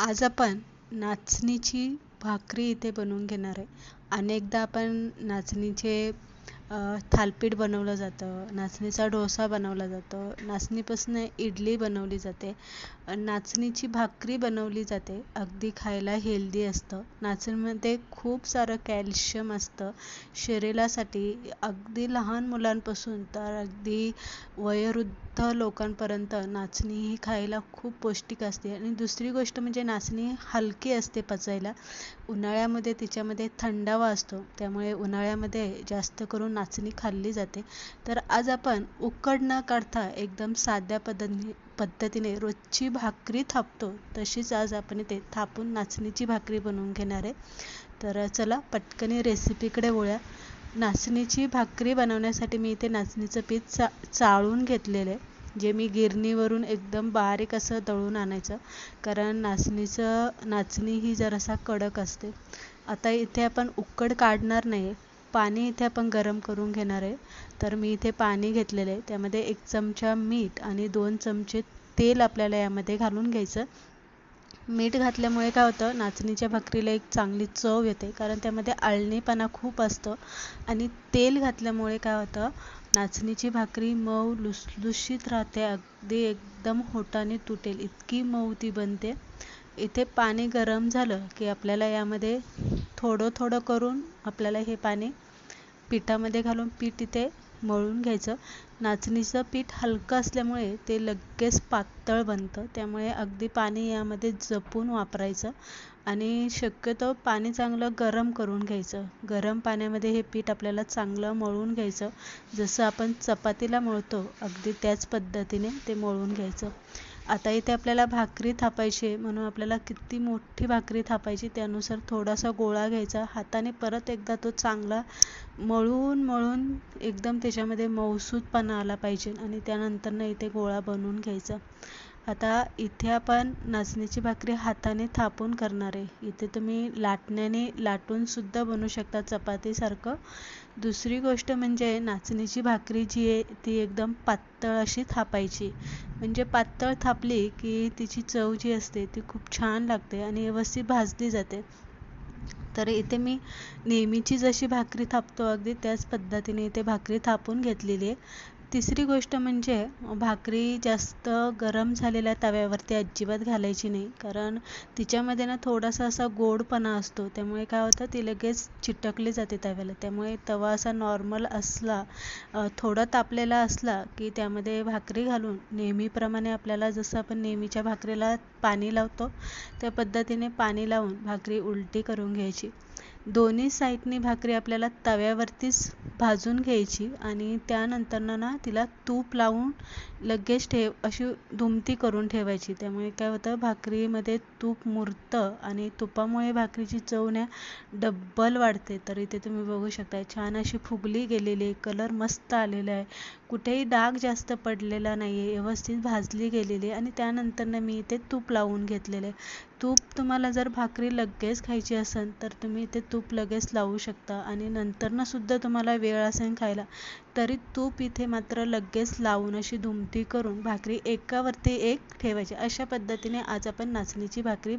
आज आपण नाचणीची भाकरी इथे बनवून घेणार आहे. अनेकदा आपण नाचणीचे थालीपीठ बनवलं जातं नाचणीचा डोसा बनवला जातो नाचणीपासून इडली बनवली जाते नाचणीची भाकरी बनवली जाते अगदी खायला हेल्दी असतं. नाचणीमध्ये खूप सारं कॅल्शियम असतं. शरीरासाठी अगदी लहान मुलांपासून तर अगदी वयोवृद्ध लोकांपर्यंत नाचणी ही खायला खूप पौष्टिक असते. आणि दुसरी गोष्ट म्हणजे नाचणी हलकी असते पचायला. उन्हाळ्यामध्ये तिच्यामध्ये थंडावा असतो. त्यामुळे उन्हाळ्यामध्ये जास्त करून नाचणी खाल्ली जाते. तर आज आपण उकड न काढता एकदम साध्या पद्धतीने पद्धतीने रोजची भाकरी थापतो. तशीच आज आपण इथे थापून नाचणीची भाकरी बनवून घेणार आहे. तर चला पटकन रेसिपीकडे वळूया. नाचणीची भाकरी बनवण्यासाठी मी इथे नाचणीचं पीठ चा चाळून घेतलेलं आहे. जे मी गिरणीवरून एकदम बारीक असं दळून आणायचं. कारण नाचणीचं नाचणी ही जरासा कडक असते. आता इथे आपण उकड काढणार नाही पाणी इथे आपण गरम करून घेणार आहे. तर मी इथे पाणी घेतलेलं आहे. त्यामध्ये एक चमचा मीठ आणि दोन चमचे तेल आपल्याला यामध्ये घालून घ्यायचं. मीठ घातल्यामुळे काय होतं नाचणीच्या भाकरीला एक चांगली चव येते. कारण त्यामध्ये आळणीपणा खूप असतं. आणि तेल घातल्यामुळे काय होतं नाचणीची भाकरी मऊ लुसलुशीत राहते. अगदी एकदम होटाने तुटेल. इतकी मऊ ती बनते. इथे पाणी गरम झालं की आपल्याला यामध्ये थोडं थोडं करून आपल्याला हे पाणी पिठामध्ये घालून पीठ इथे मळून घ्यायचं. नाचणीचं पीठ हलकं असल्यामुळे ते लगेच पातळ बनतं. त्यामुळे अगदी पाणी यामध्ये जपून वापरायचं आणि शक्यतो पाणी चांगलं गरम करून घ्यायचं. गरम पाण्यामध्ये हे पीठ आपल्याला चांगलं मळून घ्यायचं. जसं आपण चपातीला मळतो अगदी त्याच पद्धतीने ते मळून घ्यायचं. आता इथे आपल्याला भाकरी थापायची म्हणून आपल्याला किती मोठी भाकरी थापायची त्यानुसार थोडासा गोळा घ्यायचा. हाताने परत एकदा तो चांगला मळून मळून एकदम त्याच्यामध्ये मऊसूदपणा आला पाहिजे. आणि त्यानंतरनं इथे गोळा बनवून घ्यायचा. आता इथे आपण नाचणीची भाकरी हाताने थापून करणार आहे. इथे तुम्ही लाटण्याने लाटूनसुद्धा बनवू शकता चपातीसारखं. दुसरी गोष्ट म्हणजे नाचणीची भाकरी जी आहे ती एकदम पातळ अशी थापायची. म्हणजे पातळ थापली की तिची चव जी असते ती खूप छान लागते आणि व्यवस्थित भाजली जाते. तर इथे मी नेहमीची जशी भाकरी थापतो अगदी त्याच पद्धतीने इथे भाकरी थापून घेतलेली आहे. तिसरी गोष्ट म्हणजे भाकरी जास्त गरम झालेल्या तव्यावरती अजिबात घालायची नाही. कारण तिच्यामध्ये ना थोडासा असा गोडपणा असतो. त्यामुळे काय होतं ती लगेच चिटकली जाते तव्याला. त्यामुळे तवा असा नॉर्मल असला थोडा तापलेला असला की त्यामध्ये भाकरी घालून नेहमीप्रमाणे आपल्याला जसं आपण नेहमीच्या भाकरीला पाणी लावतो त्या पद्धतीने पाणी लावून भाकरी उलटी करून घ्यायची. दोन्ही साईडनी भाकरी आपल्याला तव्यावरतीच भाजून घ्यायची आणि त्यानंतरनं ना तिला तूप लावून लगेच ठेव अशी दुमती करून ठेवायची. त्यामुळे काय होतं भाकरीमध्ये तूप मुरतं आणि तुपामुळे भाकरीची चव ना डब्बल वाढते. तर इथे तुम्ही बघू शकता छान अशी फुगली गेलेली आहे कलर मस्त आलेला आहे. कुठेही डाग जास्त पडलेला नाही आहे व्यवस्थित भाजली गेलेली आहे. आणि त्यानंतरनं मी इथे तूप लावून घेतलेलं आहे. तूप तुम्हाला जर भाकरी लगेच खायची असेल तर तुम्ही इथे तूप लगेच लावू शकता आणि नंतरनं सुद्धा तुम्हाला वेळ असेल खायला तरी तूप इथे मात्र लगेच लावून अशी दुमती करून भाकरी एकावरती एक ठेवायची. अशा पद्धतीने आज आपण नाचणीची भाकरी